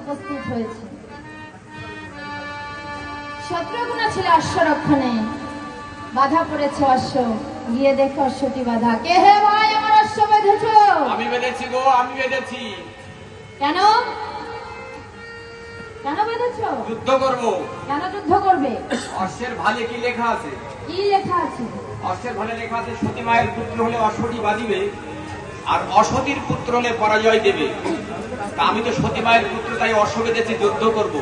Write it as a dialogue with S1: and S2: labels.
S1: উপস্থিত হয়েছে। শত্রুঘ্ন ছিল অশ্বরক্ষণে। বাধা পড়েছে অশ্ব। গিয়ে দেখে অশ্বটি বাধা। কে হে ভাই আমার অশ্ব বেঁধেছ?
S2: আমি বেঁধেছি গো আমি বেঁধেছি।
S1: কেন কেন? বেঁধেছ
S2: যুদ্ধ করব।
S1: কেন যুদ্ধ করবে?
S2: অশ্বের ভালে কি লেখা আছে?
S1: কি লেখা আছে?
S2: অশ্বের ভালে লেখা আছে সতী মায়ের পুত্র হলে অশ্বটি বাঁধিবে আর অসতীর পুত্র হলে পরাজয় দেবে। তা আমি তো সতী মায়ের পুত্র তাই অশ্ব বেঁধেছি যুদ্ধ করব।